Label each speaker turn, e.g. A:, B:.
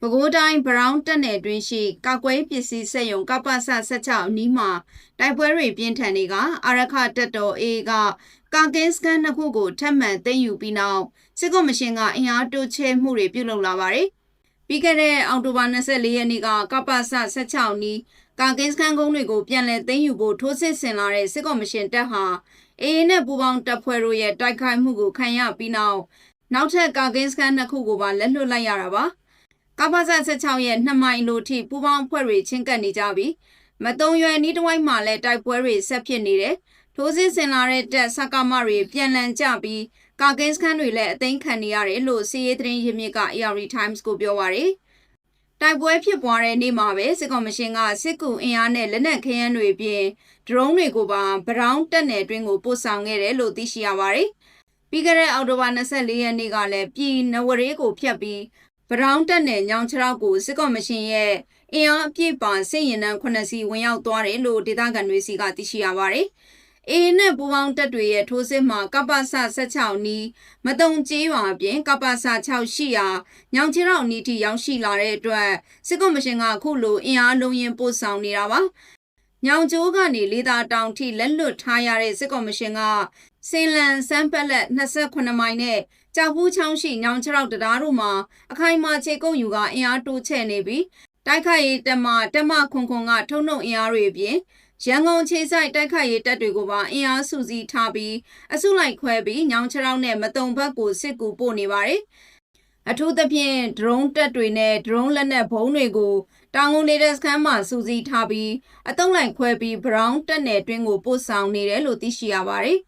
A: ပဲခူးတိုင်းဘရောင်းတက်နယ်တွင်ရှိကောက်ကွဲပစ္စည်းစက်ရုံကပ္ပစ16အနီးမှာတိုက်ပွဲတွေပြင်းထန်နေကအာရခတက်တော် A ကကာကင်းစကန်နှစ်ခုကိုထပ်မံသိမ်းယူပြီးနောက်စစ်ကောမရှင်ကအင်အားတိုးချဲမှုတွေပြုလုပ်လာပါတယ်။ပြီးခဲ့တဲ့အောက်တိုဘာ24ရက်နေ့ကကပ္ပစ16နီးကာကင်းစကန်ကုန်းတွေကိုပြန်လည်သိမ်းယူဖို့ထိုးစစ်ဆင်လာတဲ့စစ်ကောမရှင်တပ်ဟာ AA နဲ့ပူးပေါင်းတပ်ဖွဲ့တို့ရဲ့တိုက်ခိုက်မှုကိုခံရပြီးနောက်နောက်ထပ်ကာကင်းစကန်နှစ်ခုကိုပါလက်လွတ်လိုက်ရတာပါ။ ကပ္ပစ16ရဲ့2မိုင်လိုထိပူးပေါင်းအဖွဲ့တွေချင်းကပ်နေကြပြီးမတုံရွယ်နီးတစ်ဝိုက်မှာလည်းတိုက်ပွဲတွေဆက်ဖြစ်နေတယ်။ထိုးစစ်ဆင်လာတဲ့တပ်စကမတွေပြန်လည်ကြပြီးကာကင်းစကန်တွေလည်းအသိမ်းခံနေရတယ်လို့စီးရေးသတင်းရင်းမြစ်က AR Times ကိုပြောပါရယ်။တိုက်ပွဲဖြစ်ပွားတဲ့နေ့မှာပဲစစ်ကော်မရှင်ကစစ်ကူအင်အားနဲ့လက်နက်ခဲယမ်းတွေပြင်ဒရုန်းတွေကိုပါဗရောင်းတက်နယ်တွင်းကိုပို့ဆောင်ခဲ့တယ်လို့သိရှိရပါတယ်။ပြီးခဲ့တဲ့အောက်တိုဘာ24ရက်နေ့ကလည်းပြည်နဝရေးကိုဖျက်ပြီး ဗရောင်းတက်နယ်ညောင်ချောက်ကိုစစ်ကော်မရှင်ရဲ့အင်အားအပြည့်ပါစစ်ရင်တန်း9စီဝင်ရောက်သွားတယ်လို့ဒေသခံတွေစီကသိရှိရပါတယ်။အေနဲ့ပူပေါင်းတက်တွေရဲ့ထိုးစစ်မှာကပ္ပစ16နီးမတုံကျေးရွာအပြင်ကပ္ပစ6ရှိရာညောင်ချေရောက်နီးထိရောက်ရှိလာတဲ့အတွက်စစ်ကော်မရှင်ကအခုလိုအင်အားလုံးရင်ပို့ဆောင်နေတာပါ။ညောင်ကျိုးကနေလေသာတောင်ထိလက်လွတ်ထားရတဲ့စစ်ကော်မရှင်က စင်လန်စမ်းပက်လက်28မိုင်နဲ့ကြောက်ဘူးချောင်းရှိညောင်ချောက်တရားတို့မှာအခိုင်အမာခြေကုပ်ယူကအင်အားတိုးချဲ့နေပြီးတိုက်ခိုက်ရေးတက်မတက်မခွန်ခွန်ကထုံနှုတ်အင်အားတွေအပြင်ရန်ကုန်ခြေဆိုင်တိုက်ခိုက်ရေးတပ်တွေကိုပါအင်အားစုစည်းထားပြီးအစုလိုက်ခွဲပြီးညောင်ချောက်နဲ့မတုံဘက်ကိုစစ်ကူပို့နေပါတယ်အထူးသဖြင့် drone တက်တွေနဲ့ drone လက်နက်ဘုံတွေကိုတောင်ကုန်နေတဲ့စခန်းမှာစူးစီးထားပြီးအတုံးလိုက်ခွဲပြီး brown တက်နယ်တွင်းကိုပို့ဆောင်နေတယ်လို့သိရှိရပါတယ်